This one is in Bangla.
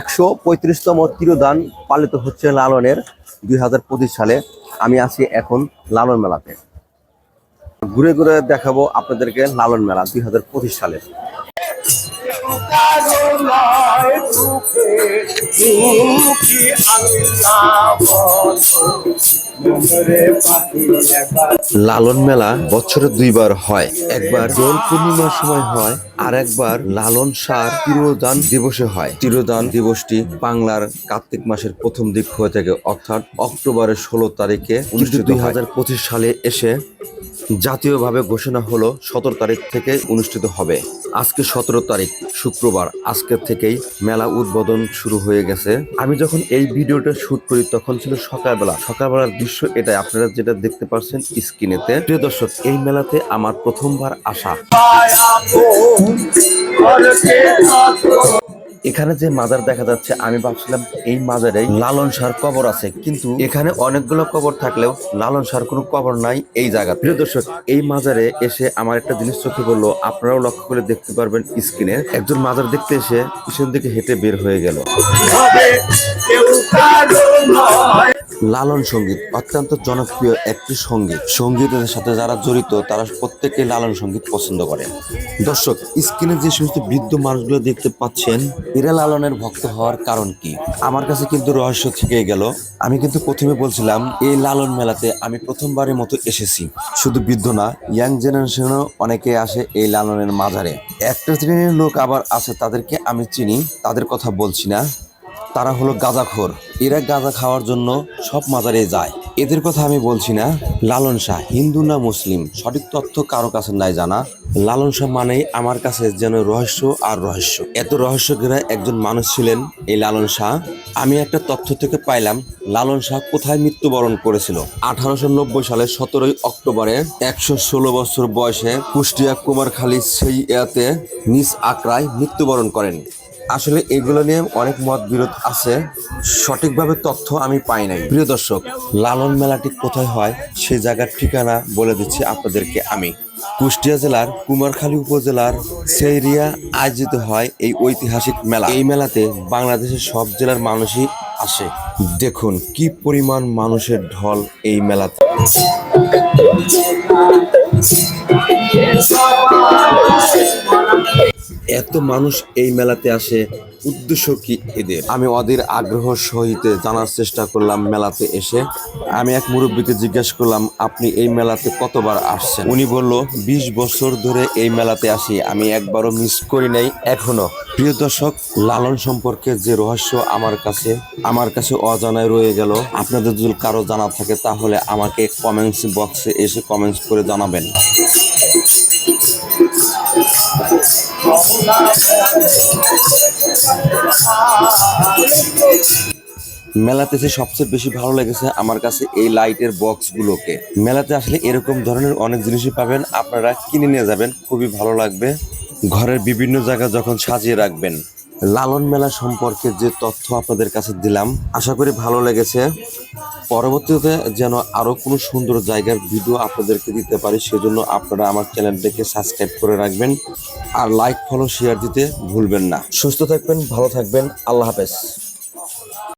একশো পঁয়ত্রিশতম তিরোদান পালিত হচ্ছে লালনের দুই হাজার পঁচিশ সালে। আমি আছি এখন লালন মেলাতে। ঘুরে ঘুরে দেখাবো আপনাদেরকে লালন মেলা দুই হাজার পঁচিশ সালে লালন মেলা বছরে দুইবার হয়। একবার দোল পূর্ণিমার সময় হয় আর একবার লালন সার তিরোদান দিবসে হয়। তিরোদান দিবসটি বাংলার কার্তিক মাসের প্রথম দিক হয়ে থাকে, অর্থাৎ অক্টোবরের ষোলো তারিখে উনিশশো দুই সালে এসে জাতীয়ভাবে ঘোষণা হলো সতেরো তারিখ থেকে অনুষ্ঠিত হবে। আজকে সতেরো তারিখ, শুক্রবার। আজকের থেকেই মেলা উদ্বোধন শুরু হয়ে গেছে। আমি যখন এই ভিডিওটা শুট করি, তখন ছিল সকালবেলা। সকালবেলার দৃশ্য এটা আপনারা যেটা দেখতে পাচ্ছেন স্ক্রিনেতে। প্রিয় দর্শক, এই মেলাতে আমার প্রথমবার আসা। এখানে যে মাজার দেখা যাচ্ছে, আমি ভাবছিলাম এই মাজারে লালন সার কবর আছে, কিন্তু এখানে অনেকগুলো কবর থাকলেও লালন সার কোনো কবর নাই এই জায়গা প্রিয় দর্শক, এই মাজারে এসে আমার একটা জিনিস চোখে বলল আপনারাও লক্ষ্য করে দেখতে পারবেন স্ক্রিনে। একজন মাজার দেখতে এসে পিছন দিকে হেঁটে বের হয়ে গেল। লালন সংগীত, অত্যন্ত জনপ্রিয় একটি সংগীত। সঙ্গীতের সাথে যারা জড়িত, তারা প্রত্যেকে লালন সংগীত পছন্দ করে। দর্শক, স্ক্রিনে যে সমস্ত বৃদ্ধ মানুষগুলো দেখতে পাচ্ছেন এরা লালনের ভক্ত হওয়ার কারণ কি? আমার কাছে কিন্তু রহস্য থেকে গেল। আমি কিন্তু প্রথমে বলছিলাম, এই লালন মেলাতে আমি প্রথমবারের মতো এসেছি। শুধু বৃদ্ধ না, ইয়াং জেনারেশনও অনেকে আসে এই লালনের মাজারে। একটা শ্রেণির লোক আবার আছে তাদেরকে আমি চিনি, তাদের কথা বলছি না। তারা হলো গাঁজাখোর। এরা গাঁজা খাওয়ার জন্য সব মাজারে যায়। এদের কথা আমি বলছি না। লালন শাহ, হিন্দু না মুসলিম, সঠিক তথ্য কারও কাছে নাই জানা। লালন শাহ মানেই আমার কাছে যেন রহস্য আর রহস্য। এত রহস্য ঘেরা একজন মানুষ ছিলেন এই লালন শাহ। আমি একটা তথ্য থেকে পাইলাম, লালন শাহ কোথায় মৃত্যুবরণ করেছিল? আঠারোশো নব্বই সালের সতেরোই অক্টোবরে, একশো ষোলো বছর বয়সে কুষ্টিয়া কুমারখালী সেই ইয়াতে নিজ আকড়ায় মৃত্যুবরণ করেন। আসলে এগুলো নিয়ে অনেক মত বিরোধ আছে। সঠিকভাবে তথ্য আমি পাই নাই। প্রিয় দর্শক, লালন মেলাটি কোথায় হয় সেই জায়গার ঠিকানা বলে দিচ্ছি আপনাদেরকে আমি। কুষ্টিয়া জেলার কুমারখালী উপজেলার সেইরিয়া আয়োজিত হয় এই ঐতিহাসিক মেলা। এই মেলাতে বাংলাদেশের সব জেলার মানুষই আসে। দেখুন কি পরিমাণ মানুষের ঢল এই মেলাতে। এত মানুষ এই মেলাতে আসে, উদ্দেশ্য কি এদের? আমি ওদের আগ্রহ সহিত জানার চেষ্টা করলাম মেলাতে এসে। আমি এক মুরব্বীকে জিজ্ঞেস করলাম, আপনি এই মেলাতে কতবার আসছেন? উনি বলল, বিশ বছর ধরে এই মেলাতে আসি। আমি একবারও মিস করি নাই, এখনও। প্রিয় দর্শক, লালন সম্পর্কে যে রহস্য আমার কাছে আমার কাছে অজানায় রয়ে গেল। আপনাদের যদি কারও জানা থাকে, তাহলে আমাকে কমেন্টস বক্সে এসে কমেন্টস করে জানাবেন। মেলাতে এসে সবচেয়ে বেশি ভালো লেগেছে আমার কাছে এই লাইটের বক্সগুলোকে। মেলাতে আসলে এরকম ধরনের অনেক জিনিসই পাবেন, আপনারা কিনে নিয়ে যাবেন, খুবই ভালো লাগবে। ঘরের বিভিন্ন জায়গা যখন সাজিয়ে রাখবেন, লালন মেলা সম্পর্কে যে তথ্য আপনাদের কাছে দিলাম, আশা করি ভালো লেগেছে। পরবর্তীতে যেন আরও কোনো সুন্দর জায়গার ভিডিও আপনাদেরকে দিতে পারি, সেজন্য আপনারা আমার চ্যানেলটাকে সাবস্ক্রাইব করে রাখবেন আর লাইক ফলো শেয়ার দিতে ভুলবেন না। সুস্থ থাকবেন, ভালো থাকবেন, আল্লাহ হাফেজ।